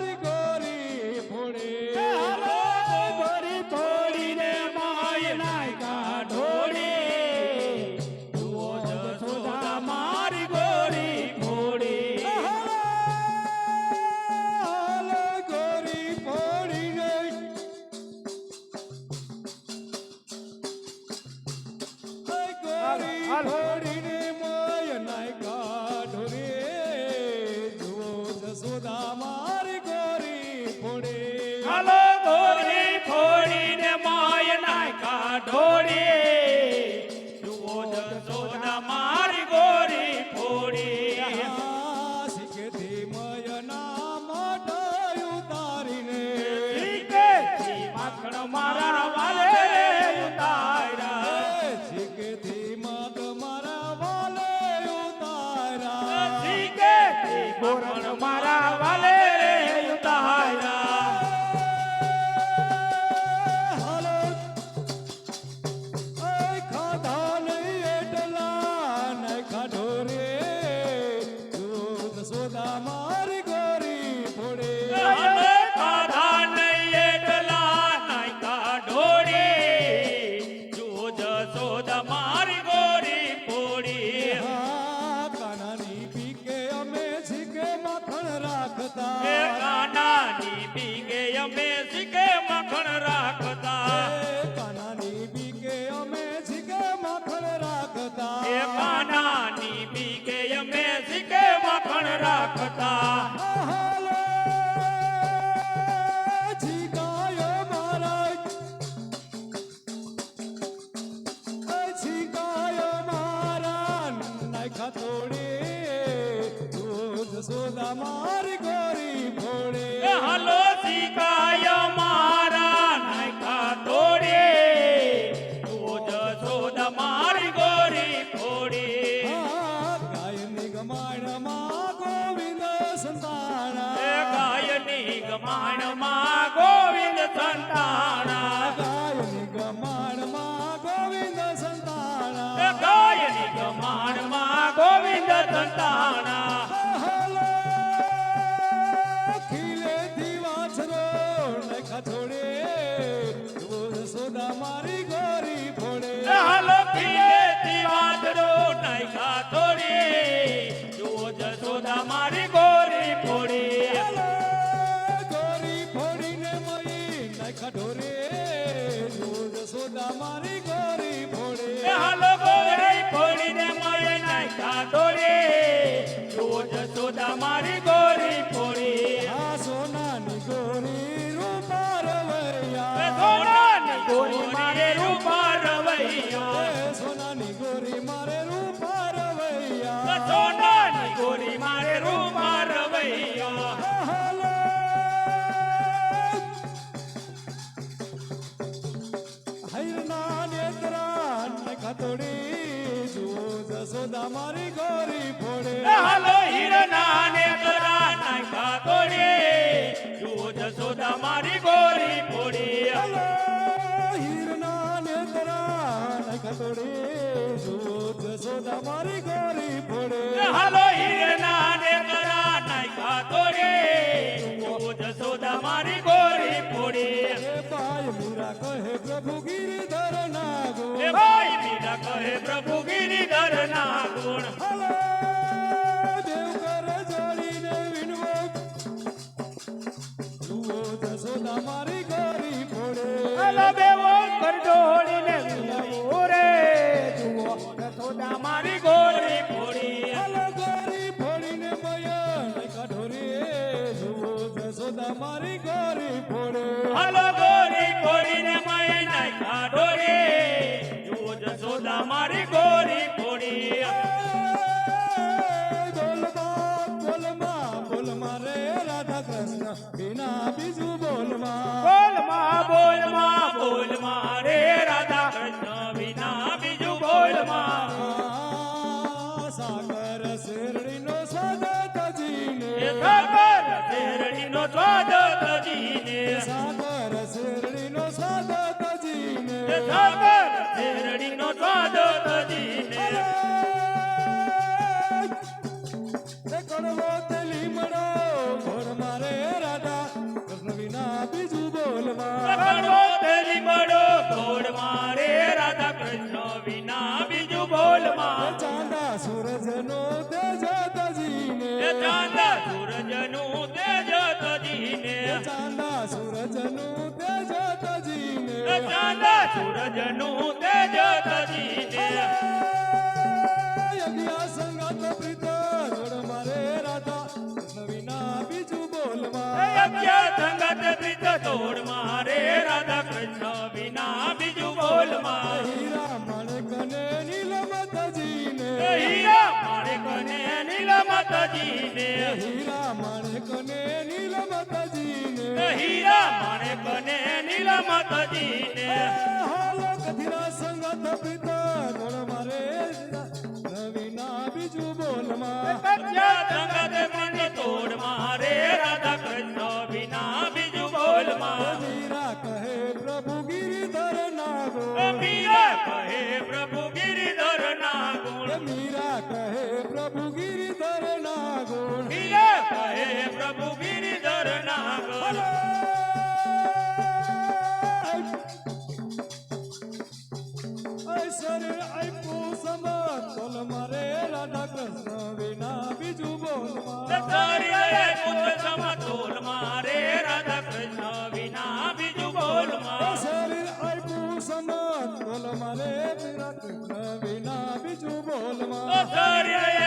મારી ગોરી કાનાની પીગે અમે શીખે મખણ રાખતા એ કાનાની પીકે અમે શીખે માખણ રાખતા એ કાનાની પીગે અમે શીખે મખણ રાખતા હાલો છીકાયો મારા એ છીકાયો મારા નાખા તોડે દૂધ સોદા મારી સંતાણા. ગાયની ગમાણમાં ગોવિંદ સંતાના એ ગાયની ગમાણમાં ગોવિંદ સંતાણા. હાલો, ખીલેથી વાછરો નખા છોડે સોદા મારી મળી જોડ સોદા મારી ગોરી ફોડે હાલો ગોરી ફોડીને મળે નાય કાઢોરે જોડ જશોદા મારી ગોરી મારી ગોરી એ હાલો હીરના ને કરા નાખા તોડે જુઓ જસોદા મારી ગોરી ફોડે એ ને ભાઈ મુરા કહે પ્રભુ ગિરિધર નાગો એ ભાઈ મીરા કહે પ્રભુ ગિરિધર ના હાલો બેવો કરડોળીને વિનવો રે જુઓ જશોદા મારી ગોરી ફોડી હલો ગોરી ફોડીને મયણ કઢોરે જુઓ જશોદા મારી ગોરી ફોડે હાલો ગોરી ફોડીને માય નાયકા ઢોરે જુઓ જશોદા મારી ગોરી ફોડી બોલમાં બોલમાં બોલમાં રે રાધા કૃષ્ણ વિના બીજું બોલમાં બોલમાં શેરડીનો સ્વાદ સાગર શેરડીનો સ્વાદ તજીને. સાગર શેરડીનો સ્વાદ તજીને. રાધા કૃષ્ણ વિના બીજું બોલમાં ચાંદા સૂરજ સૂરજનું તેજ તજીને. ચાંદા સૂરજનું તેજ તજીને. યજ્ઞ સંગત પ્રીત જોડ મારે રાધા કૃષ્ણ વિના બીજું બોલવા. અભ્ય સંગત પ્રીત તોડ મારે રાધા કૃષ્ણ વિના બીજું બોલમાં હીરા માણેક ને હીરા કને નીલમતજીને હીરા નીલમતજીને હીરા મારે કને નીલમતજીને હાલો સંગત પ્રીત જોડ મારે નવીના બીજું બોલમાં અભ્ય સંગત પ્રીત તોડ મારે રાધા કૃષ્ણ વિના બીજું બોલમાં મીરા કહે પ્રભુ ગિરિધર નાગો મીરા કહે પ્રભુ ગિરિધર ના ગુણ મીરા કહે પ્રભુ ગિરિધર નાગો મીરા કહે પ્રભુ મારે વિના બીજું બોલમાં